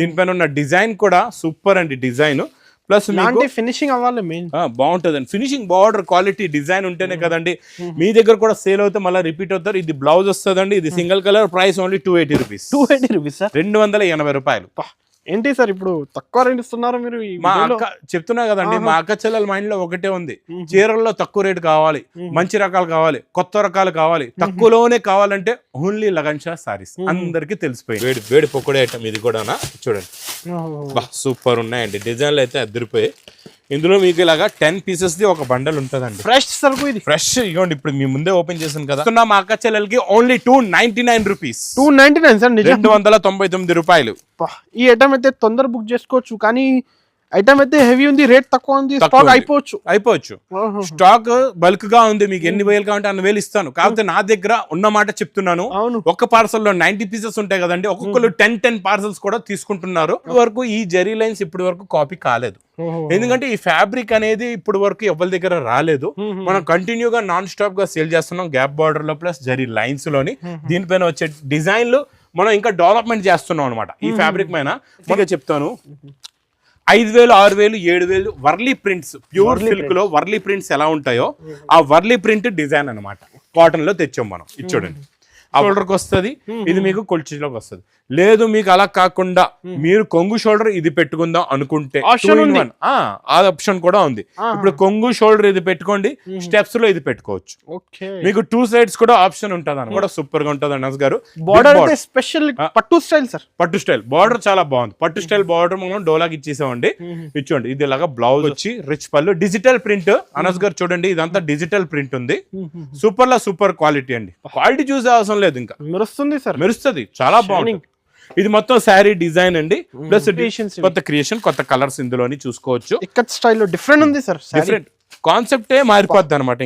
దీనిపైన ఉన్న డిజైన్ కూడా సూపర్ అండి డిజైన్. ప్లస్ ఫినిషింగ్ అవ్వాలి మెయిన్ బాగుంటుంది. అండి ఫినిషింగ్ బార్డర్ క్వాలిటీ డిజైన్ ఉంటేనే కదండి మీ దగ్గర కూడా సేల్ అవుతే మళ్ళీ రిపీట్ అవుతారు. ఇది బ్లౌజ్ వస్తుందండి ఇది single colour price only two eighty rupees two eighty rupees రెండు వందల ఎనభై రూపాయలు. ఏంటి సార్ ఇప్పుడు తక్కువ రేట్ ఇస్తున్నారు మీరు మా? అక్క చెప్తున్నా కదండి మా అక్క చెల్లెల మైండ్లో ఒకటే ఉంది. చీరల్లో తక్కువ రేటు కావాలి మంచి రకాలు కావాలి కొత్త రకాలు కావాలి తక్కువలోనే కావాలంటే ఓన్లీ లగన్ షా సారీస్ అందరికి తెలిసిపోయింది. వేడి వేడి పొక్కడే ఐటమ్ ఇది కూడా చూడండి. ఓహో. బా సూపర్ ఉన్నాయండి. డిజైన్లు అయితే అద్దరిపోయి ఇందులో మీకు ఇలాగా టెన్ పీసెస్ ది ఒక బండల్ ఉంటుందండి. ఫ్రెష్ సరుకు ఇది. ఫ్రెష్ ఇవ్వండి ఇప్పుడు మీ ముందే ఓపెన్ చేశాను కదా. మా అక్క చెల్లెలకి only two ninety nine rupees two ninety nine sir రెండు వందల తొంభై తొమ్మిది రూపాయలు. ఈ ఐటమ్ అయితే తొందర బుక్ చేసుకోవచ్చు కానీ ఐటమ్ అయితే హెవీ ఉంది రేట్ తక్కువ ఉంది స్టాక్. అయిపోవచ్చు. అయిపోవచ్చు. స్టాక్ బల్క్గా ఉంది మీకు ఎన్ని వేలు కావాలంటే అన్ని వేలు ఇస్తాను. కాకపోతే నా దగ్గర ఉన్న మాట చెప్తున్నాను. ఒక్క పార్సల్లో నైన్టీ పీసెస్ ఉంటాయి కదండి ఒక్కొక్కరు టెన్ టెన్ పార్సల్స్ కూడా తీసుకుంటున్నారు. వరకు ఈ జెరీ లైన్స్ ఇప్పటి వరకు కాపీ కాలేదు. ఎందుకంటే ఈ ఫ్యాబ్రిక్ అనేది ఇప్పటి వరకు ఎవరి దగ్గర రాలేదు. మనం కంటిన్యూగా నాన్ స్టాప్గా సేల్ చేస్తున్నాం గ్యాప్ బార్డర్లో ప్లస్ జరీ లైన్స్లోని దీనిపైన వచ్చే డిజైన్లు మనం ఇంకా డెవలప్మెంట్ చేస్తున్నాం అనమాట ఈ ఫ్యాబ్రిక్ పైన. ఇంకా చెప్తాను. ఐదు వేలు ఆరు వేలు ఏడు వేలు వర్లీ ప్రింట్స్ ప్యూర్ సిల్క్లో వర్లీ ప్రింట్స్ ఎలా ఉంటాయో ఆ వర్లీ ప్రింట్ డిజైన్ అన్నమాట. కాటన్లో తెచ్చాం మనం. ఇది చూడండి. షోల్డర్కి వస్తుంది. ఇది మీకు కొల్చిలోకి వస్తుంది. లేదు మీకు అలా కాకుండా మీరు కొంగు షోల్డర్ ఇది పెట్టుకుందాం అనుకుంటే. ఆ ఆప్షన్ కూడా ఉంది. ఇప్పుడు కొంగు షోల్డర్ ఇది పెట్టుకోండి స్టెప్స్లో ఇది పెట్టుకోవచ్చు. మీకు టూ సైడ్స్ కూడా ఆప్షన్ ఉంటుంది అని కూడా సూపర్గా ఉంటుంది అనస్ గారు. బార్డర్ స్పెషల్ పట్టు స్టైల్ సార్ పట్టు స్టైల్ బార్డర్ చాలా బాగుంది. పట్టు స్టైల్ బార్డర్ మనం డోలాకి ఇచ్చేసామండి. ఇచ్చోండి ఇది ఇలాగా బ్లౌజ్ వచ్చి రిచ్ పళ్ళు. డిజిటల్ ప్రింట్ అనస్ గారు చూడండి ఇదంతా డిజిటల్ ప్రింట్ ఉంది. సూపర్ లా సూపర్ క్వాలిటీ అండి. క్వాలిటీ చూసే అవసరం లేదు ఇంకా. మెరుస్తుంది సార్. మెరుస్తుంది. చాలా బాగుంది ఇది మొత్తం శారీ డిజైన్ అండి. ప్లస్ Creations ఇవి. కొత్త క్రియేషన్ కొత్త కలర్స్ ఇందులోని చూసుకోవచ్చు. ఇక్కత్ స్టైల్లో డిఫరెంట్ ఉంది సార్ డిఫరెంట్. కాన్సెప్టే మారిపోద్ది అనమాట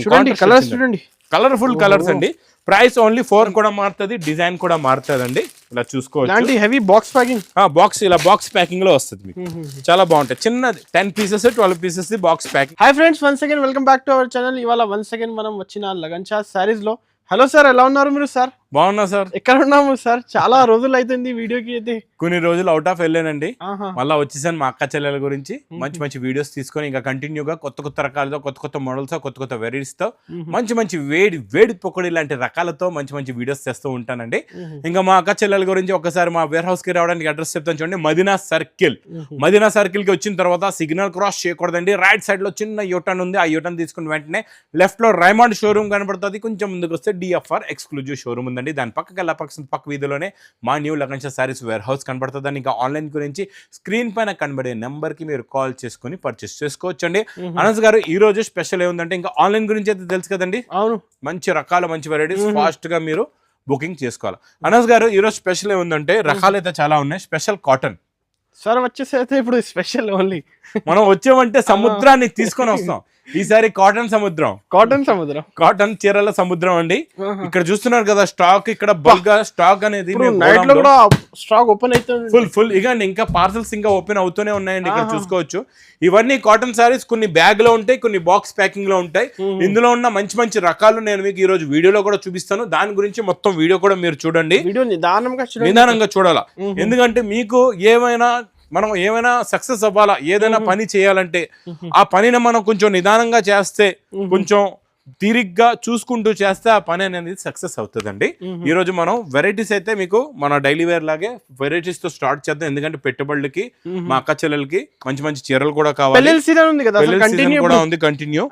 కలర్స్ చూడండి. కలర్ఫుల్ కలర్స్ అండి. ప్రైస్ ఓన్లీ ఫోర్ కూడా మారుతుంది డిజైన్ కూడా మారుతుంది అండి ఇలా చూసుకోవచ్చు. హెవీ బాక్స్ ప్యాకింగ్ బాక్స్ ఇలా బాక్స్ ప్యాకింగ్లో వస్తుంది మీకు. చాలా బాగుంటాయి. చిన్నది ten pieces twelve pieces box packing hi friends one second welcome back to our channel ఇవాళ వన్ సెకండ్ మనం వచ్చిన లగన్చా సారీస్లో. హలో సార్ ఎలా ఉన్నారు మీరు సార్ బాగున్నా సార్? ఎక్కడ ఉన్నాము సార్? చాలా రోజులు అవుతుంది వీడియోకి అయితే. కొన్ని రోజులు అవుట్ ఆఫ్ వెళ్ళానండి. మళ్ళీ వచ్చేసాను మా అక్క చెల్లెల గురించి. మంచి మంచి వీడియోస్ తీసుకొని ఇంకా కంటిన్యూగా కొత్త కొత్త రకాలతో కొత్త కొత్త మోడల్స్ కొత్త కొత్త varieties తో మంచి మంచి వేడి వేడి పొక్కడి లాంటి రకాలతో మంచి మంచి వీడియోస్ చేస్తూ ఉంటానండి. ఇంకా మా అక్క చెల్లెల గురించి ఒకసారి మా వేర్ హౌస్కి రావడానికి అడ్రస్ చెప్తాను చూడండి. మదీనా సర్కిల్ మదీనా సర్కిల్కి వచ్చిన తర్వాత సిగ్నల్ క్రాస్ చేయకూడదండి. రైట్ సైడ్లో చిన్న యూటర్న్ ఉంది. ఆ యూటర్న్ తీసుకుని వెంటనే లెఫ్ట్లో రైమాండ్ షోరూమ్ కనబడుతుంది. కొంచెం ముందుకు వస్తే డిఎఫ్ఆర్ ఎక్స్క్లూజివ్ షోరూమ్ ఉందండి. దాని పక్కకి వెళ్ళా పక్క పక్క వీధిలోనే మా న్యూ లగన్ష సారీస్ వేర్ హౌస్ కనబడుతుందని ఇంకా ఆన్లైన్ గురించి స్క్రీన్ పైన కనబడే నెంబర్కి మీరు కాల్ చేసుకొని పర్చేస్ చేసుకోవచ్చు అండి అనస్ గారు ఈ రోజు స్పెషల్ ఏముందంటే ఇంకా ఆన్లైన్ గురించి అయితే తెలుసు కదండి. అవును. మంచి రకాల మంచి వెరైటీస్ ఫాస్ట్గా మీరు బుకింగ్ చేసుకోవాలి. అనస్ గారు ఈ రోజు స్పెషల్ ఏముందంటే రకాలు అయితే చాలా ఉన్నాయి. Special cotton. సార్ వచ్చేసి అయితే ఇప్పుడు స్పెషల్ ఓన్లీ. మనం వచ్చామంటే సముద్రాన్ని తీసుకొని వస్తాం. ఈసారి కాటన్ సముద్రం. కాటన్ సముద్రం. కాటన్ చీరల సముద్రం అండి. ఇక్కడ చూస్తున్నారు కదా స్టాక్ ఇక్కడ బల్క్ స్టాక్ అనేది ఇప్పుడు నైట్లో కూడా స్టాక్ ఓపెన్ అవుతుంది. ఫుల్ ఫుల్ ఇక ఇంకా పార్సల్స్ ఇంకా ఓపెన్ అవుతూనే ఉన్నాయండి ఇక్కడ చూసుకోవచ్చు. ఇవన్నీ కాటన్ సారీస్ కొన్ని బ్యాగ్లో ఉంటాయి కొన్ని బాక్స్ ప్యాకింగ్లో ఉంటాయి. ఇందులో ఉన్న మంచి మంచి రకాలు నేను మీకు ఈ రోజు వీడియోలో కూడా చూపిస్తాను. దాని గురించి మొత్తం వీడియో కూడా మీరు చూడండి. నిదానంగా చూడండి. నిదానంగా చూడాలా. ఎందుకంటే మీకు ఏమైనా మనం ఏమైనా సక్సెస్ అవ్వాలా? ఏదైనా పని చేయాలంటే ఆ పనిని మనం కొంచెం నిదానంగా చేస్తే కొంచెం తీరిగ్గా చూసుకుంటూ చేస్తే ఆ పని అనేది సక్సెస్ అవుతుందండి. ఈ రోజు మనం వెరైటీస్ అయితే మీకు మన డైలీ వేర్ లాగే వెరైటీస్తో స్టార్ట్ చేద్దాం. ఎందుకంటే పెట్టుబడులకి మా అక్క చెల్లెలకి మంచి మంచి చీరలు కూడా కావాలి. కూడా ఉంది కంటిన్యూ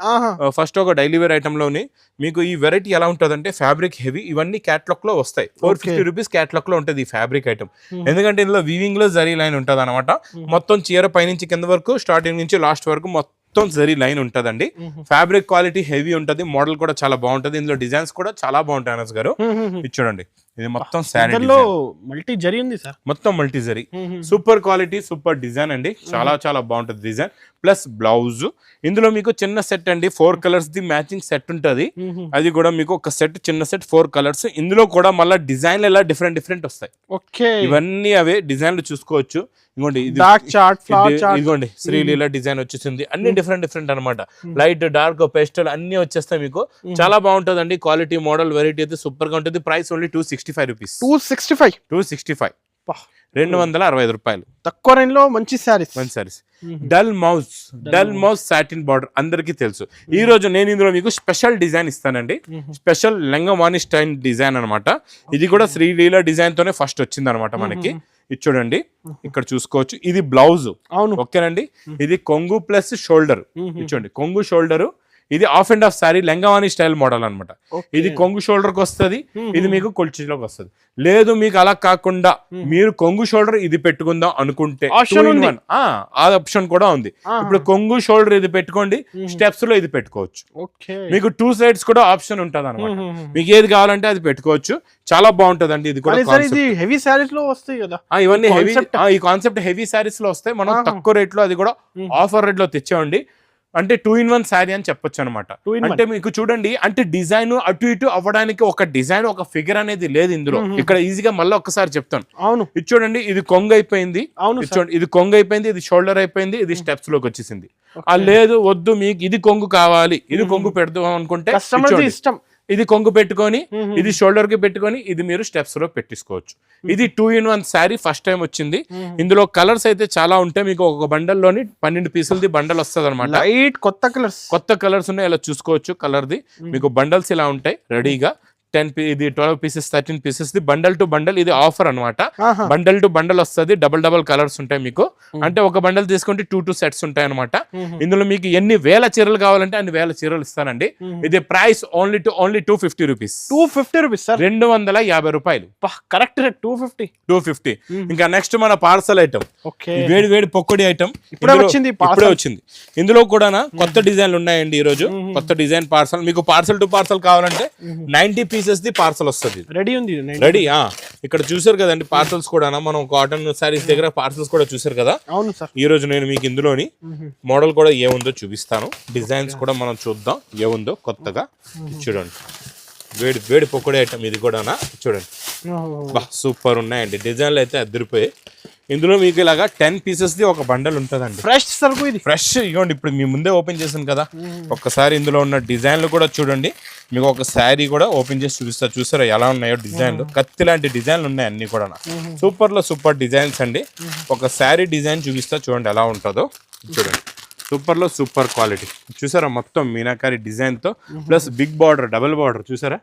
ఫస్ట్ ఒక డైలీ వేర్ ఐటమ్లోని మీకు ఈ వెరైటీ ఎలా ఉంటుందంటే ఫ్యాబ్రిక్ హెవీ ఇవన్నీ క్యాట్లాగ్లో వస్తాయి. ఫోర్ ఫిఫ్టీ రూపీస్ క్యాట్లాగ్లో ఉంటుంది ఈ ఫ్యాబ్రిక్ ఐటమ్ ఎందుకంటే ఇందులో వీవింగ్లో జరీ లైన్ ఉంటుంది అనమాట మొత్తం చీర పైనుంచి కింద వరకు స్టార్టింగ్ నుంచి లాస్ట్ వరకు మొత్తం జరీ లైన్ ఉంటదండి. ఫ్యాబ్రిక్ క్వాలిటీ హెవీ ఉంటది మోడల్ కూడా చాలా బాగుంటది ఇందులో డిజైన్స్ కూడా చాలా బాగుంటాయి అనస్ గారు. ఇది చూడండి. ఇది మొత్తం శారీ మల్టీ జరి ఉంది సార్. మొత్తం multi zari. Super quality super design అండి. చాలా చాలా బాగుంటుంది డిజైన్. Plus blouse. ఇందులో మీకు చిన్న సెట్ అండి. Four colours the matching set ఉంటుంది. అది కూడా మీకు ఒక సెట్ చిన్న సెట్ ఫోర్ కలర్స్. ఇందులో కూడా మళ్ళీ డిజైన్లు ఎలా డిఫరెంట్ డిఫరెంట్ వస్తాయి. ఓకే. ఇవన్నీ అవే డిజైన్లు చూసుకోవచ్చు. ఇదిగోండి ఇదిగోండి శ్రీలీల డిజైన్ వచ్చేసింది. అన్ని డిఫరెంట్ డిఫరెంట్ అన్నమాట. లైట్ డార్క్ పేస్టల్ అన్ని వచ్చేస్తాయి మీకు. చాలా బాగుంటుందండి. క్వాలిటీ మోడల్ వెరైటీ అయితే సూపర్గా ఉంటుంది. Price only two sixty five rupees two sixty five two sixty five. రెండు వందల అరవై ఐదు రూపాయలు. తక్కువ రేంజ్లో మంచి శారీస్. మంచి saris dull moss dull moss. Satin border అందరికీ తెలుసు. ఈ రోజు నేను ఇందులో మీకు స్పెషల్ డిజైన్ ఇస్తానండి. స్పెషల్ లెంగవాణి స్టైల్ డిజైన్ అన్నమాట. ఇది కూడా శ్రీలీల డిజైన్ తోనే ఫస్ట్ వచ్చింది అనమాట మనకి. ఇది చూడండి. ఇక్కడ చూసుకోవచ్చు. ఇది బ్లౌజ్ అవును. ఓకేనండి? ఇది కొంగు ప్లస్ షోల్డర్ చూడండి. కొంగు షోల్డర్ ఇది ఆఫ్ అండ్ ఆఫ్ సారీ లెంగవాణి స్టైల్ మోడల్ Okay. ఇది కొంగు షోల్డర్కి వస్తుంది ఇది మీకు కొల్చిలోకి వస్తుంది. లేదు మీకు అలా కాకుండా మీరు కొంగు షోల్డర్ ఇది పెట్టుకుందాం అనుకుంటే. ఆ ఆప్షన్ కూడా ఉంది. ఇప్పుడు కొంగు షోల్డర్ ఇది పెట్టుకోండి స్టెప్స్లో ఇది పెట్టుకోవచ్చు. మీకు టూ సైడ్స్ కూడా ఆప్షన్ ఉంటుంది అనమాట మీకు ఏది కావాలంటే అది పెట్టుకోవచ్చు. చాలా బాగుంటుంది ఇది కూడా హెవీ శారీస్లో వస్తాయి కదా. ఇవన్నీ హెవీ. ఈ కాన్సెప్ట్ హెవీ సారీస్లో వస్తాయి. మనం. తక్కువ రేట్లో అది కూడా. ఆఫర్ రేట్లో తెచ్చామండి అంటే టూ ఇన్ వన్ శారీ అని చెప్పొచ్చు అనమాట. అంటే మీకు చూడండి అంటే డిజైన్ అటు ఇటు అవ్వడానికి ఒక డిజైన్ ఒక ఫిగర్ అనేది లేదు ఇందులో. ఇక్కడ ఈజీగా మళ్ళీ ఒక్కసారి చెప్తాను. అవును. ఇది చూడండి ఇది కొంగు అయిపోయింది. అవును చూడండి ఇది కొంగు అయిపోయింది ఇది షోల్డర్ అయిపోయింది ఇది స్టెప్స్లోకి వచ్చేసింది. ఆ లేదు వద్దు మీకు ఇది కొంగు కావాలి. ఇది కొంగు పెడదాం అనుకుంటే. ఇష్టం. ఇది కొంగు పెట్టుకొని. ఇది షోల్డర్కి పెట్టుకొని ఇది మీరు స్టెప్స్లో పెట్టించుకోవచ్చు. ఇది two in one sari first time వచ్చింది. ఇందులో కలర్స్ అయితే చాలా ఉంటాయి మీకు ఒక బండల్లోని పన్నెండు పీసులది బండల్ వస్తుంది అనమాట లైట్ కొత్త కలర్స్. కొత్త కలర్స్ ఉన్నాయి ఇలా చూసుకోవచ్చు కలర్ ది మీకు బండల్స్ ఇలా ఉంటాయి రెడీగా. టెన్ ఇది twelve pieces thirteen pieces the bundle to bundle ఇది ఆఫర్ అన్నమాట. ఆహా. బండల్ టు బండల్ వస్తుంది డబల్ డబల్ కలర్స్ ఉంటాయి మీకు. అంటే ఒక బండల్ తీసుకుంటే టూ టూ సెట్స్ ఉంటాయి అనమాట ఇందులో మీకు ఎన్ని వేల చీరలు కావాలంటే అన్ని వేల చీరలు ఇస్తానండి. ఇది price only to only two fifty rupees two fifty rupees రెండు వందల యాభై రూపాయలు. Correct rate two fifty two fifty ఇంకా నెక్స్ట్ మన పార్సల్ ఐటమ్ వేడి వేడి పొక్కడి ఐటమ్ ఇప్పుడే వచ్చింది. ఇప్పుడే వచ్చింది. ఇందులో కూడా కొత్త డిజైన్లు ఉన్నాయండి ఈ రోజు కొత్త డిజైన్ పార్సల్ మీకు పార్సల్ టు పార్సల్ కావాలంటే నైన్టీ పీసెస్ ది పార్సల్ వస్తుంది. రెడీ ఉంది రెడీ ఆ. ఇక్కడ చూసారు కదండి పార్సల్స్ కూడా మనం కాటన్ సారీస్ దగ్గర పార్సల్స్ కూడా చూసారు కదా? అవును సార్. ఈ రోజు నేను మీకు ఇందులోని మోడల్ కూడా ఏముందో చూపిస్తాను. డిజైన్స్ కూడా మనం చూద్దాం ఏముందో కొత్తగా. చూడండి. వేడి వేడి పొక్కడి ఐటమ్ ఇది కూడానా? చూడండి. బా సూపర్ ఉన్నాయండి. డిజైన్లు అయితే అదిరిపోయాయి ఇందులో మీకు ఇలాగా టెన్ పీసెస్ ది ఒక బండల్ ఉంటుందండి. ఫ్రెష్ సరుకు ఇది. ఫ్రెష్ ఇవ్వండి ఇప్పుడు మీ ముందే ఓపెన్ చేశాను కదా. ఒక్కసారి ఇందులో ఉన్న డిజైన్లు కూడా చూడండి. మీకు ఒక శారీ కూడా ఓపెన్ చేసి చూపిస్తా. చూసారా ఎలా ఉన్నాయో డిజైన్లు? కత్తి లాంటి డిజైన్లు ఉన్నాయి అన్ని కూడా సూపర్లో సూపర్ డిజైన్స్ అండి. ఒక శారీ డిజైన్ చూపిస్తా. చూడండి ఎలా ఉంటుందో. చూడండి. సూపర్లో సూపర్ క్వాలిటీ. చూసారా మొత్తం మీనాకారి డిజైన్తో plus big border double border చూసారా?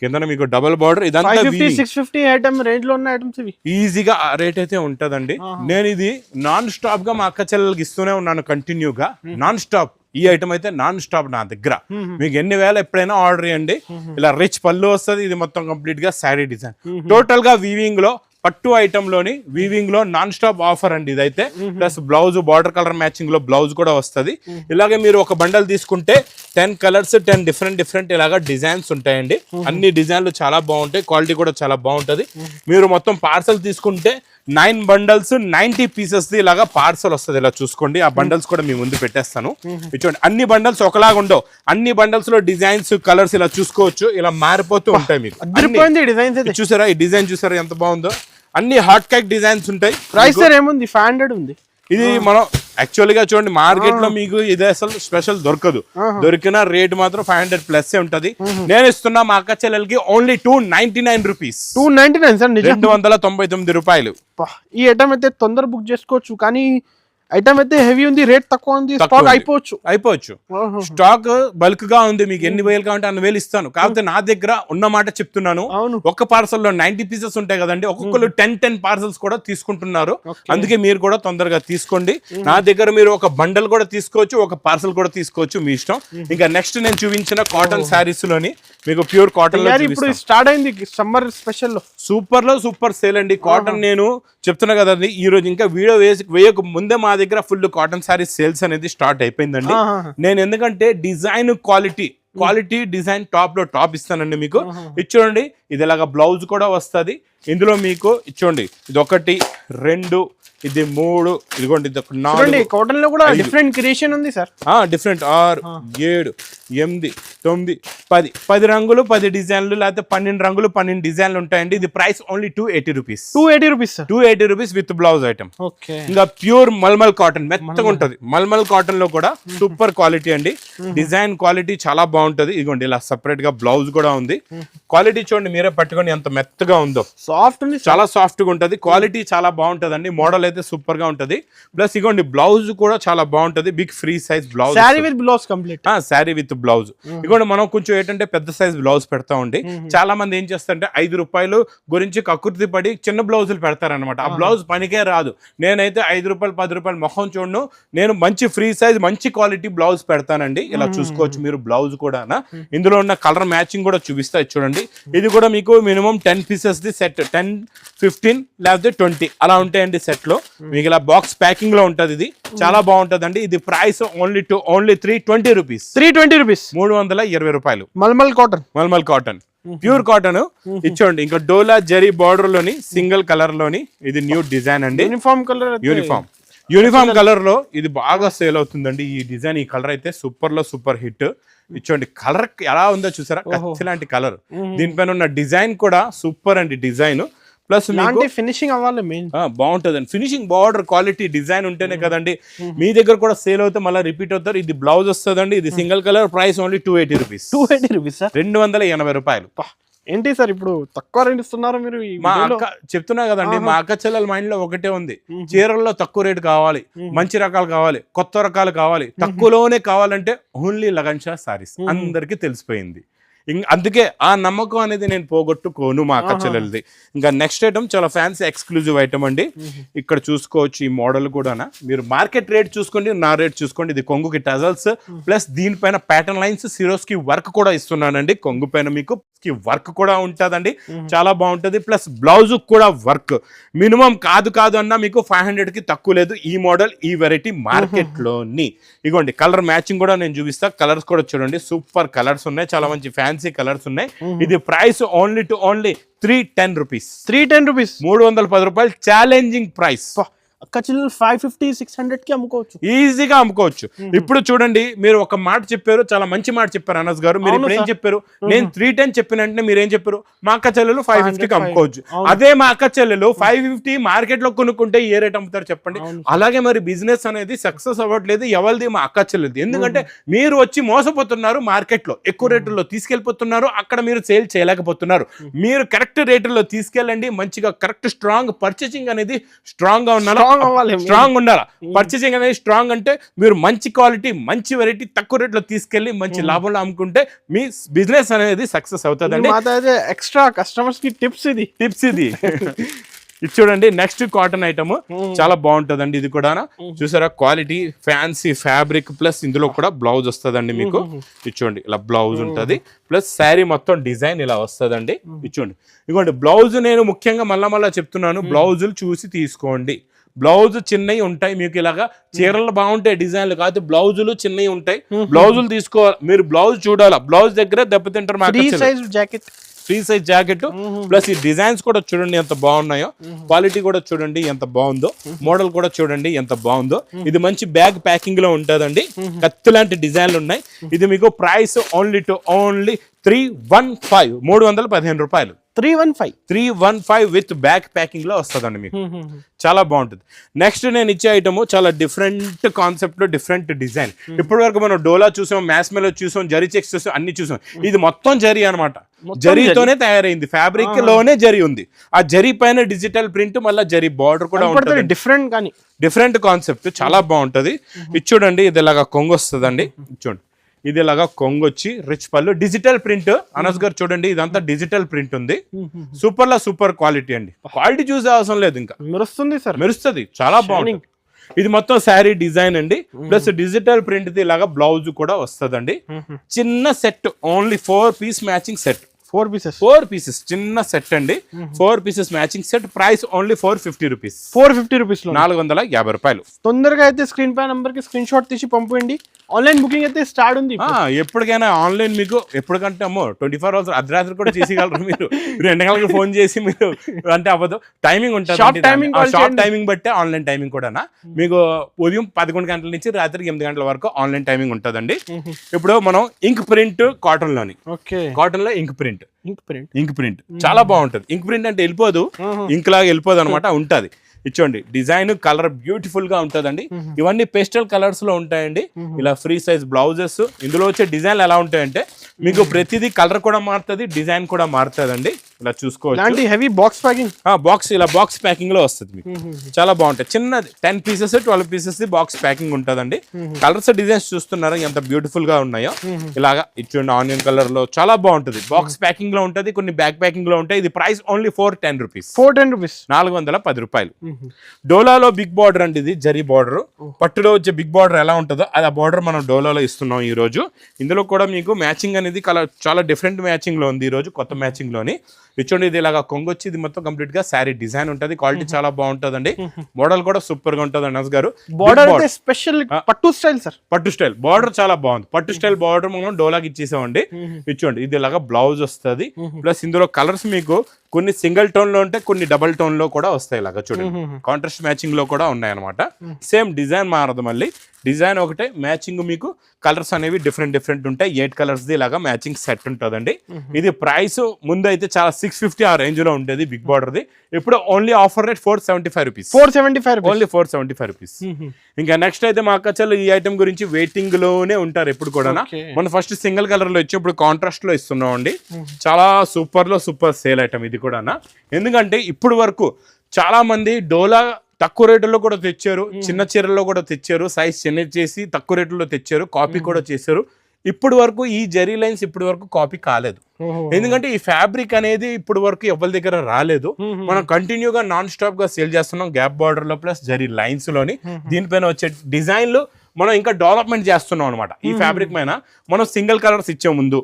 కింద మీకు డబుల్ బార్డర్ ఇదంతా సిక్స్ ఫిఫ్టీ ఐటమ్ రేంజ్లో ఉన్న ఐటమ్స్ ఇవి. ఈజీగా రేట్ అయితే ఉంటదండి. నేను ఇది నాన్ స్టాప్గా మా అక్క చెల్లెలకి ఇస్తూనే ఉన్నాను కంటిన్యూగా. Non stop. ఈ ఐటమ్ అయితే నాన్ స్టాప్ నా దగ్గర. మీకు ఎన్ని వేల ఎప్పుడైనా ఆర్డర్ చేయండి ఇలా రిచ్ పళ్ళు వస్తుంది ఇది మొత్తం కంప్లీట్గా శారీ డిజైన్. టోటల్గా వీవింగ్లో పట్టు ఐటమ్లోని వీవింగ్లో నాన్ స్టాప్ ఆఫర్ అండి ఇదైతే. ప్లస్ బ్లౌజ్ బార్డర్ కలర్ మ్యాచింగ్లో బ్లౌజ్ కూడా వస్తుంది. ఇలాగే మీరు ఒక బండల్ తీసుకుంటే ten colours ten different different ఇలాగా డిజైన్స్ ఉంటాయండి. అన్ని డిజైన్లు చాలా బాగుంటాయి. క్వాలిటీ కూడా చాలా బాగుంటుంది. మీరు మొత్తం పార్సల్ తీసుకుంటే నైన్ బండల్స్ నైన్టీ పీసెస్ ఇలాగా పార్సల్ వస్తుంది ఇలా చూసుకోండి. ఆ బండల్స్ కూడా మీ ముందు పెట్టేస్తాను. చూడండి అన్ని బండల్స్ ఒకలాగా ఉండవు. అన్ని బండల్స్లో డిజైన్స్ కలర్స్ ఇలా చూసుకోవచ్చు. ఇలా మారిపోతూ ఉంటాయి మీకు. చూసారా? ఈ డిజైన్ చూసారా ఎంత బాగుందో? అన్ని హాట్ కేక్ డిజైన్స్ ఉంటాయి. ప్రైస్ ఏముంది? ఫైవ్ హండ్రెడ్ ఉంది. ఇది మనం యాక్చువల్గా చూడండి మార్కెట్లో మీకు ఇది అసలు స్పెషల్ దొరకదు. దొరికిన రేట్ మాత్రం ఫైవ్ హండ్రెడ్ ప్లస్ ఉంటది. నేను ఇస్తున్నా మా అక్క చెల్లెలకి only two ninety nine rupees two ninety nine sir రెండు వందల తొంభై తొమ్మిది రూపాయలు. ఈ ఐటమ్ అయితే తొందర బుక్ చేసుకోవచ్చు కానీ ఐటమ్ అయితే హెవీ ఉంది రేట్ తక్కువ ఉంది స్టాక్. అయిపోవచ్చు. అయిపోవచ్చు. స్టాక్ బల్క్గా ఉంది మీకు ఎన్ని వేలు కావాలంటే అన్ని వేలు ఇస్తాను కాకపోతే నా దగ్గర ఉన్న మాట చెప్తున్నాను. ఒక్క పార్సల్లో నైన్టీ పీసెస్ ఉంటాయి కదండి ఒక్కొక్కరు టెన్ టెన్ పార్సల్స్ కూడా తీసుకుంటున్నారు. అందుకే మీరు కూడా తొందరగా తీసుకోండి. నా దగ్గర మీరు ఒక బండల్ కూడా తీసుకోవచ్చు ఒక పార్సల్ కూడా తీసుకోవచ్చు మీ ఇష్టం. ఇంకా నెక్స్ట్ నేను చూపించిన కాటన్ శారీస్లోని మీకు ప్యూర్ కాటన్ ఇప్పుడు స్టార్ట్ అయింది సమ్మర్ స్పెషల్ సూపర్లో సూపర్ సేల్ అండి. కాటన్ నేను చెప్తున్నా కదండి ఈ రోజు ఇంకా వీడియో వేసి వేయక ముందే మా దగ్గర ఫుల్ కాటన్ శారీస్ సేల్స్ అనేది స్టార్ట్ అయిపోయిందండి. నేను ఎందుకంటే డిజైన్ క్వాలిటీ క్వాలిటీ డిజైన్ టాప్లో టాప్ ఇస్తానండి మీకు. ఇది చూడండి ఇది ఇలాగ బ్లౌజ్ కూడా వస్తది. ఇందులో మీకు ఇది చూడండి ఇది ఒకటి రెండు ఇది మూడు ఇదిగోండి ఇది ఒక చూడండి నాలుగు. కాటన్లో కూడా డిఫరెంట్ క్రియేషన్ ఉంది సార్ డిఫరెంట్ ఆరు ఏడు ఎనిమిది తొమ్మిది పది. పది రంగులు పది డిజైన్లు లేకపోతే పన్నెండు రంగులు పన్నెండు డిజైన్లు ఉంటాయండి. ఇది price only two eighty rupees two eighty rupees two eighty rupees with blouse item okay ఇంకా ప్యూర్ మల్మల్ కాటన్ మెత్తగా ఉంటది. మల్మల్ కాటన్లో కూడా సూపర్ క్వాలిటీ అండి. డిజైన్ క్వాలిటీ చాలా బాగుంటది. ఇదిగోండి ఇలా సపరేట్గా బ్లౌజ్ కూడా ఉంది. క్వాలిటీ చూడండి మీరే పట్టుకొని ఎంత మెత్తగా ఉందో. సాఫ్ట్ ఉంది చాలా సాఫ్ట్గా ఉంటది. క్వాలిటీ చాలా బాగుంటదండి. మోడల్ అయితే సూపర్గా ఉంటది. ప్లస్ ఇగోండి బ్లౌజ్ కూడా చాలా బాగుంటది. Big free size blouse. Sari with blouse complete sari with blouse ఇగోండి మనం కొంచెం ఏంటంటే పెద్ద సైజ్ బ్లౌజ్ పెడతా ఉండి చాలా మంది ఏం చేస్తారంటే ఐదు రూపాయలు గురించి కకుర్తి పడి చిన్న బ్లౌజులు పెడతారనమాట ఆ బ్లౌజ్ పనికే రాదు. నేనైతే ఐదు రూపాయలు పది రూపాయలు మొహం చూడను. నేను మంచి ఫ్రీ సైజ్ మంచి క్వాలిటీ బ్లౌజ్ పెడతానండి. ఇలా చూసుకోవచ్చు మీరు బ్లౌజ్ కూడా ఇందులో ఉన్న కలర్ మ్యాచింగ్ కూడా చూపిస్తా చూడండి. ఇది కూడా మీకు minimum ten pieces the set ten fifteen లేకపోతే ట్వంటీ అలా ఉంటాయండి సెట్లో మీకు ఇలా బాక్స్ ప్యాకింగ్లో ఉంటది ఇది. చాలా బాగుంటదండి. ఇది price only to only three twenty rupees three twenty rupees మూడు వందల ఇరవై రూపాయలు. Mulmul cotton mulmul cotton pure cotton ఇచ్చోండి. ఇంకా డోలా జరీ బార్డర్లోని సింగిల్ కలర్లోని ఇది న్యూ డిజైన్ అండి. యూనిఫామ్ కలర్ యూనిఫామ్ యూనిఫామ్ కలర్లో ఇది బాగా సేల్ అవుతుందండి. ఈ డిజైన్ ఈ కలర్ అయితే సూపర్లో సూపర్ హిట్ ఇచ్చోండి. కలర్ ఎలా ఉందో చూసారా? కచ్చి లాంటి కలర్ దీనిపైన ఉన్న డిజైన్ కూడా సూపర్ అండి. డిజైన్ ప్లస్ ఫినిషింగ్ అవ్వాలి మెయిన్ ఆ, బాగుంటదండి ఫినిషింగ్ బార్డర్ క్వాలిటీ డిజైన్ ఉంటేనే కదండి. మీ దగ్గర కూడా సేల్ అవుతే మళ్ళీ రిపీట్ అవుతారు. ఇది బ్లౌజ్ వస్తుందండి. ఇది single colour price only two eighty rupees two eighty rupees రెండు వందల ఎనభై రూపాయలు. ఏంటి సార్ ఇప్పుడు తక్కువ రేట్ ఇస్తున్నారు మీరు మా? అక్క చెప్తున్నా కదండి మా అక్క చెల్లెల మైండ్లో ఒకటే ఉంది. చీరల్లో తక్కువ రేటు కావాలి మంచి రకాలు కావాలి కొత్త రకాలు కావాలి. తక్కువలోనే కావాలంటే ఓన్లీ లగన్ షా సారీస్ అందరికీ తెలిసిపోయింది. అందుకే ఆ నమ్మకం అనేది నేను పోగొట్టుకోను మా అక్క చెల్లెలది. ఇంకా నెక్స్ట్ ఐటమ్ చాలా ఫ్యాన్సీ ఎక్స్క్లూజివ్ ఐటమ్ అండి. ఇక్కడ చూసుకోవచ్చు ఈ మోడల్ కూడా మీరు మార్కెట్ రేట్ చూసుకోండి నా రేట్ చూసుకోండి. ఇది కొంగుకి టజల్స్ ప్లస్ దీనిపైన ప్యాటర్న్ లైన్స్ సిరోస్కి వర్క్ కూడా ఇస్తున్నానండి. కొంగు పైన మీకు కి వర్క్ కూడా ఉంటుందండి. చాలా బాగుంటది. ప్లస్ బ్లౌజ్ కూడా వర్క్ మినిమం కాదు కాదు అన్నా మీకు ఫైవ్ హండ్రెడ్కి తక్కువ లేదు ఈ మోడల్ ఈ వెరైటీ మార్కెట్లోని. ఇగోండి కలర్ మ్యాచింగ్ కూడా నేను చూపిస్తా. కలర్స్ కూడా చూడండి. సూపర్ కలర్స్ ఉన్నాయి. చాలా మంచి ఫ్యాన్సీ కలర్స్ ఉన్నాయి. ఇది price only to only three ten rupees. Three ten rupees. మూడు వందల పది రూపాయలు ఛాలెంజింగ్ ప్రైస్. చిల్లలు ఫైవ్ ఫిఫ్టీ సిక్స్ హండ్రెడ్కి అమ్ముకోవచ్చు. ఈజీగా అమ్ముకోవచ్చు. ఇప్పుడు చూడండి మీరు ఒక మాట చెప్పారు చాలా మంచి మాట చెప్పారు అనస్ గారు. మీరు ఇప్పుడు ఏం. చెప్పారు? నేను త్రీ టెన్ చెప్పిన వెంటనే మీరు ఏం చెప్పారు? మా అక్క చెల్లెలు ఫైవ్ ఫిఫ్టీకి 500, అమ్ముకోవచ్చు. అదే మా అక్క చెల్లెలు ఫైవ్ ఫిఫ్టీ మార్కెట్లో కొనుక్కుంటే ఏ రేట్ అమ్ముతారు చెప్పండి. అలాగే మరి బిజినెస్ అనేది సక్సెస్ అవ్వట్లేదు ఎవరిది మా అక్క చెల్లెది ఎందుకంటే మీరు వచ్చి మోసపోతున్నారు మార్కెట్లో ఎక్కువ రేటుల్లో తీసుకెళ్ళిపోతున్నారు అక్కడ మీరు సేల్ చేయలేకపోతున్నారు. మీరు కరెక్ట్ రేటుల్లో తీసుకెళ్ళండి మంచిగా కరెక్ట్ స్ట్రాంగ్ పర్చేసింగ్ అనేది స్ట్రాంగ్గా ఉండాలి? Strong అవ్వాలి. స్ట్రాంగ్ ఉండాలి? పర్చేసింగ్ అనేది స్ట్రాంగ్ అంటే మీరు మంచి క్వాలిటీ మంచి వెరైటీ తక్కువ రేట్లో తీసుకెళ్ళి మంచి లాభంలో అమ్ముకుంటే మీ బిజినెస్ అనేది సక్సెస్ అయితే ఎక్స్ట్రా కస్టమర్స్కి టిప్స్ ఇది. టిప్స్ ఇది. ఇది చూడండి నెక్స్ట్ కాటన్ ఐటమ్ చాలా బాగుంటదండి ఇది కూడా చూసారా? క్వాలిటీ ఫ్యాన్సీ ఫ్యాబ్రిక్ ప్లస్ ఇందులో కూడా బ్లౌజ్ వస్తుందండి మీకు. ఇది చూడండి ఇలా బ్లౌజ్ ఉంటది. ప్లస్ శారీ మొత్తం డిజైన్ ఇలా వస్తుందండి. ఇది చూడండి. ఇదిగోండి బ్లౌజ్ నేను ముఖ్యంగా మళ్ళా మళ్ళా చెప్తున్నాను. బ్లౌజులు చూసి తీసుకోండి. బ్లౌజ్ చిన్నవి ఉంటాయి మీకు ఇలాగా. చీరలు బాగుంటాయి డిజైన్లు కాదు బ్లౌజులు చిన్నవి ఉంటాయి. బ్లౌజులు తీసుకోవాలి. మీరు బ్లౌజ్ చూడాలా? బ్లౌజ్ దగ్గర దెబ్బతింటారు మాకు size jacket. Free size jacket. Plus ఈ డిజైన్స్ కూడా చూడండి ఎంత బాగున్నాయో. క్వాలిటీ కూడా చూడండి ఎంత బాగుందో. మోడల్ కూడా చూడండి ఎంత బాగుందో. ఇది మంచి బ్యాగ్ ప్యాకింగ్లో ఉంటుందండి కత్తి లాంటి డిజైన్లు ఉన్నాయి. ఇది మీకు price only to only three one five మూడు వందల పదిహేను రూపాయలు. Three one five. Three one five with back ప్యాకింగ్లో వస్తుందండి మీకు. చాలా బాగుంటుంది. నెక్స్ట్ నేను ఇచ్చే ఐటమ్ చాలా డిఫరెంట్ కాన్సెప్ట్లో డిఫరెంట్ డిజైన్ ఇప్పటి వరకు మనం డోలా చూసాం మ్యాస్మెలో చూసాం జరీ చెక్స్ చూసాం అన్ని చూసాం. ఇది మొత్తం జరీ అనమాట జరీతోనే తయారైంది. ఫ్యాబ్రిక్లోనే జరీ ఉంది. ఆ జరీ పైన డిజిటల్ ప్రింట్ మళ్ళీ జరీ బార్డర్ కూడా ఉంటుంది డిఫరెంట్ కానీ. డిఫరెంట్ కాన్సెప్ట్ చాలా బాగుంటది. ఇది చూడండి ఇది ఇలాగా కొంగు వస్తుందండి చూడండి. ఇది ఇలాగా కొంగు వచ్చి రిచ్ పళ్ళు. డిజిటల్ ప్రింట్ అనస్ గారు చూడండి ఇదంతా డిజిటల్ ప్రింట్ ఉంది. సూపర్ లా సూపర్ క్వాలిటీ అండి. క్వాలిటీ చూసే అవసరం లేదు ఇంకా. మెరుస్తుంది సార్. మెరుస్తుంది చాలా బాగుంటుంది. ఇది మొత్తం శారీ డిజైన్ అండి. ప్లస్ డిజిటల్ ప్రింట్ ఇలాగా బ్లౌజ్ కూడా వస్తుందండి. చిన్న set only four piece matching set four pieces four pieces చిన్న సెట్ అండి. Four pieces matching set price only four fifty rupees four ఫిఫ్టీ రూపీస్లో నాలుగు వందల యాభై రూపాయలు. తొందరగా అయితే స్క్రీన్ పై నంబర్కి స్క్రీన్ షాట్ తీసి పంపండి ఆన్లైన్ బుకింగ్ అయితే స్టార్ట్ ఉంది ఎప్పటికైనా ఆన్లైన్ మీకు ఎప్పటికంటే అమ్మో ట్వంటీ ఫోర్ అవర్స్ అర్ధరాత్రి కూడా చేసేయగలరు మీరు. రెండు గంటలకు ఫోన్ చేసి మీరు అంటే అవ్వదు. టైమింగ్ ఉంటుంది timing call షార్ట్. టైమింగ్ బట్టే ఆన్లైన్ టైమింగ్ కూడా మీకు ఉదయం పదకొండు గంటల నుంచి రాత్రి ఎనిమిది గంటల వరకు ఆన్లైన్ టైమింగ్ ఉంటుందండి. ఇప్పుడు మనం ఇంక్ ప్రింట్ కాటన్లోని. ఓకే. కాటన్లో ink print ink print. Ink print చాలా బాగుంటది. ఇంక్ ప్రింట్ అంటే వెళ్ళిపోదు. ఇంక్ లాగా వెళ్ళిపోదు అనమాట ఉంటది. ఇచ్చోండి డిజైన్ కలర్ బ్యూటిఫుల్గా ఉంటదండి ఇవన్నీ పేస్టల్ కలర్స్లో ఉంటాయండి ఇలా ఫ్రీ సైజ్ బ్లౌజెస్. ఇందులో వచ్చే డిజైన్లు ఎలా ఉంటాయంటే మీకు ప్రతిదీ కలర్ కూడా మారుతుంది డిజైన్ కూడా మారుతుందండి. ఇలా చూసుకోవచ్చు. హెవీ బాక్స్ ప్యాకింగ్ బాక్స్ ఇలా బాక్స్ ప్యాకింగ్లో వస్తుంది మీకు. చాలా బాగుంటాయి. చిన్నది ten pieces twelve pieces box packing ఉంటుందండి. కలర్స్ డిజైన్స్ చూస్తున్నారా? ఎంత బ్యూటిఫుల్గా ఉన్నాయో. ఇలాగా ఇచ్చుండి ఆనియన్ కలర్లో చాలా బాగుంటుంది. బాక్స్ ప్యాకింగ్లో ఉంటుంది కొన్ని బ్యాక్ ప్యాకింగ్లో ఉంటాయి. ఇది price only four ten rupees four ten rupees నాలుగు వందల పది రూపాయలు. డోలాలో బిగ్ బార్డర్ అండి ఇది జరీ బార్డర్ పట్టులో వచ్చే బిగ్ బార్డర్ ఎలా ఉంటుందో అది ఆ బార్డర్ మనం డోలాలో ఇస్తున్నాం ఈ రోజు ఇందులో కూడా మీకు మ్యాచింగ్ అనేది కలర్ చాలా డిఫరెంట్ మ్యాచింగ్లో ఉంది ఈ రోజు కొత్త మ్యాచింగ్లోని. ఇచ్చోండి ఇది ఇలాగా కొంగొచ్చి ఇది మొత్తం కంప్లీట్గా శారీ డిజైన్ ఉంటుంది క్వాలిటీ చాలా బాగుంటుందండి. మోడల్ కూడా సూపర్గా ఉంటుంది అన్నస్ గారు బార్డర్ స్పెషల్ పట్టు స్టైల్ సార్ పట్టు స్టైల్ బార్డర్ చాలా బాగుంది. పట్టు స్టైల్ బార్డర్ మనం డోలాకి ఇచ్చేసామండి. ఇచ్చోండి ఇది ఇలాగా బ్లౌజ్ వస్తుంది. ప్లస్ ఇందులో కలర్స్ మీకు కొన్ని సింగిల్ టోన్లో ఉంటాయి కొన్ని డబల్ టోన్లో కూడా వస్తాయి ఇలాగా చూడండి. కాంట్రాస్ట్ మ్యాచింగ్లో కూడా ఉన్నాయి అనమాట సేమ్ డిజైన్ మారదు మళ్ళీ. డిజైన్ ఒకటే మ్యాచింగ్ మీకు కలర్స్ అనేవి డిఫరెంట్ డిఫరెంట్ ఉంటాయి. ఎయిట్ కలర్స్ ది ఇలాగా మ్యాచింగ్ సెట్ ఉంటుందండి. ఇది ప్రైస్ ముందు అయితే చాలా సిక్స్ ఫిఫ్టీ ఆ రేంజ్లో ఉండేది బిగ్ బార్డర్ ది ఇప్పుడు only offer rate four seventy five rupees four seventy five only four seventy five rupees ఇంకా నెక్స్ట్ అయితే మా అక్కచెల్లు ఈ ఐటమ్ గురించి వెయిటింగ్లోనే ఉంటారు ఎప్పుడు కూడా. మన ఫస్ట్ సింగిల్ కలర్లో ఇచ్చి ఇప్పుడు కాంట్రాస్ట్లో ఇస్తున్నాం అండి చాలా సూపర్లో సూపర్ సేల్ ఐటమ్ ఇది కూడా ఎందుకంటే ఇప్పుడు వరకు చాలా మంది డోలా తక్కువ రేటులో కూడా తెచ్చారు చిన్న చీరల్లో కూడా తెచ్చారు సైజ్ చిన్న చేసి తక్కువ రేటులో తెచ్చారు కాపీ కూడా చేశారు. ఇప్పుడు వరకు ఈ జరీ లైన్స్ ఇప్పుడు వరకు కాపీ కాలేదు. ఎందుకంటే ఈ ఫ్యాబ్రిక్ అనేది ఇప్పుడు వరకు ఎవరి దగ్గర రాలేదు. మనం కంటిన్యూగా నాన్ స్టాప్గా సేల్ చేస్తున్నాం గ్యాప్ బార్డర్లో ప్లస్ జరీ లైన్స్లోని దీనిపైన వచ్చే డిజైన్లు మనం ఇంకా డెవలప్మెంట్ చేస్తున్నాం అనమాట ఈ ఫ్యాబ్రిక్ పైన మనం సింగిల్ కలర్స్ ఇచ్చాం ముందు.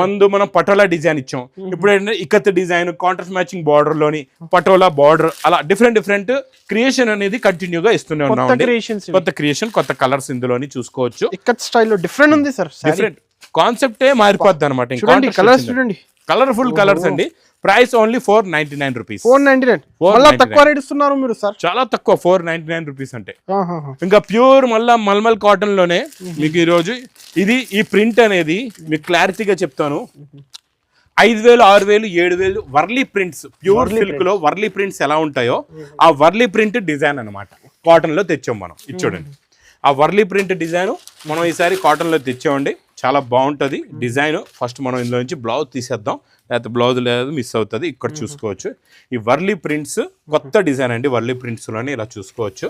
ముందు మనం పటోలా డిజైన్ ఇచ్చాం. ఇప్పుడు ఏంటంటే ఇక్కత్ డిజైన్ కాంట్రాస్ట్ మ్యాచింగ్ బార్డర్లోని పటోలా బార్డర్ అలా డిఫరెంట్ డిఫరెంట్ క్రియేషన్ అనేది కంటిన్యూగా ఇస్తూనే ఉన్నాం కొత్త క్రియేషన్ కొత్త కలర్స్ ఇందులోని చూసుకోవచ్చు. ఇక్కత్ స్టైల్లో డిఫరెంట్ ఉంది సార్ డిఫరెంట్ కాన్సెప్టే మారిపోద్ది అనమాట కలర్స్ చూడండి కలర్ఫుల్ కలర్స్ అండి. Price only four ninety nine rupees. Four ninety nine. 499. మళ్ళీ తక్కువ రేట్ ఇస్తున్నారు మీరు సార్? చాలా తక్కువ ఫోర్ నైన్టీ నైన్ రూపీస్ అంటే. ఇంకా ప్యూర్ మళ్ళా మల్మల్ కాటన్లోనే మీకు ఈ రోజు ఇది ఈ ప్రింట్ అనేది మీకు క్లారిటీగా చెప్తాను. ఐదు వేలు ఆరు వేలు ఏడు వేలు వర్లీ ప్రింట్స్ ప్యూర్ సిల్క్లో వర్లీ ప్రింట్స్ ఎలా ఉంటాయో ఆ వర్లీ ప్రింట్ డిజైన్ అనమాట కాటన్లో తెచ్చాం మనం. ఇది చూడండి. ఆ వర్లీ ప్రింట్ డిజైన్ మనం ఈసారి కాటన్లో తెచ్చామండి. చాలా బాగుంటది. డిజైన్ ఫస్ట్ మనం ఇందులో నుంచి బ్లౌజ్ తీసేద్దాం. లేకపోతే బ్లౌజ్ లేదు మిస్ అవుతుంది. ఇక్కడ చూసుకోవచ్చు. ఈ వర్లీ ప్రింట్స్ కొత్త డిజైన్ అండి. వర్లీ ప్రింట్స్లోని ఇలా చూసుకోవచ్చు.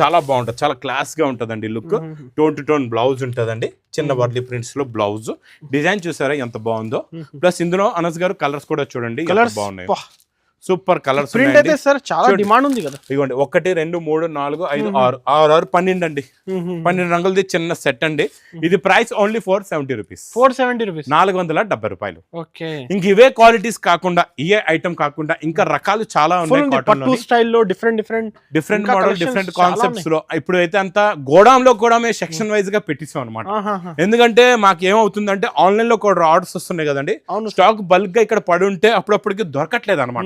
చాలా బాగుంటుంది. చాలా క్లాస్గా ఉంటుందండి look. Tone to tone blouse ఉంటుందండి. చిన్న వర్లీ ప్రింట్స్లో బ్లౌజ్. డిజైన్ చూసారా ఎంత బాగుందో? ప్లస్ ఇందులో అనస్ గారు కలర్స్ కూడా చూడండి కలర్స్ బాగున్నాయి. సూపర్ కలర్స్ ప్రింట్ అయితే సార్ చాలా డిమాండ్ ఉంది కదా. ఇదిగోండి ఒకటి రెండు మూడు నాలుగు ఐదు ఆరు. ఆరు ఆరు పన్నెండు అండి. పన్నెండు రంగులది చిన్న సెట్ అండి. ఇది price only four seventy rupees. Four seventy rupees. నాలుగు వందల డెబ్బై రూపాయలు. ఓకే. ఇంక ఇవే క్వాలిటీస్ కాకుండా ఇవే ఐటమ్ కాకుండా ఇంకా రకాలు చాలా ఉన్నాయి పట్టు స్టైల్లో different different. Different model different కాన్సెప్ట్స్లో ఇప్పుడు అయితే అంతా గోడాం లో కూడా మేము సెక్షన్ వైజ్గా పెట్టిస్తాం అనమాట ఎందుకంటే మాకు ఏమవుతుందంటే ఆన్లైన్లో కూడా ఆర్డర్స్ వస్తున్నాయి కదండి. స్టాక్ బల్క్గా ఇక్కడ పడి ఉంటే అప్పుడప్పటికి దొరకట్లేదు అనమాట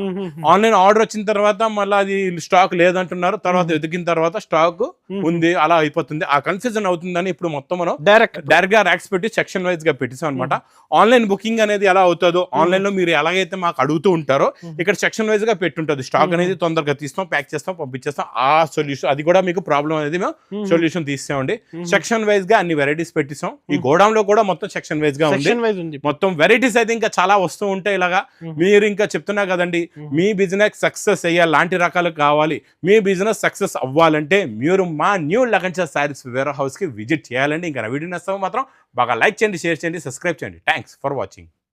ఆన్లైన్ ఆర్డర్ వచ్చిన తర్వాత మళ్ళీ అది స్టాక్ లేదంటున్నారు. తర్వాత వెతికిన తర్వాత స్టాక్ ఉంది అలా అయిపోతుంది. ఆ కన్ఫ్యూజన్ అవుతుందని ఇప్పుడు మొత్తం మనం డైరెక్ట్ డైరెక్ట్గా ర్యాక్స్ పెట్టి సెక్షన్ వైజ్గా పెట్టిస్తాం అనమాట ఆన్లైన్ బుకింగ్ అనేది ఎలా అవుతుందో ఆన్లైన్లో మీరు ఎలాగైతే మాకు అడుగుతూ ఉంటారో ఇక్కడ సెక్షన్ వైజ్గా పెట్టుంటది. స్టాక్ అనేది తొందరగా తీస్తాం ప్యాక్ చేస్తాం పంపించేస్తాం. ఆ సొల్యూషన్ అది కూడా మీకు ప్రాబ్లం అనేది మేము సొల్యూషన్ తీస్తామండి. సెక్షన్ వైజ్గా అన్ని వెరైటీస్ పెట్టిస్తాం ఈ గోడౌన్లో కూడా మొత్తం సెక్షన్ వైజ్గా ఉంది. మొత్తం వెరైటీస్ అయితే ఇంకా చాలా వస్తూ ఉంటాయి ఇలాగా. మీరు ఇంకా చెప్తున్నా కదండి మీ బిజినెస్ సక్సెస్ అయ్యాలి లాంటి రకాలు కావాలి. మీ బిజినెస్ సక్సెస్ అవ్వాలంటే మీరు మా న్యూ లగన్షా సారీస్ వేర్ హౌస్కి విజిట్ చేయాలండి. ఇంకా వీడియో నష్టం మాత్రం బాగా లైక్ చేయండి షేర్ చేయండి సబ్స్క్రైబ్ చేయండి. Thanks for watching.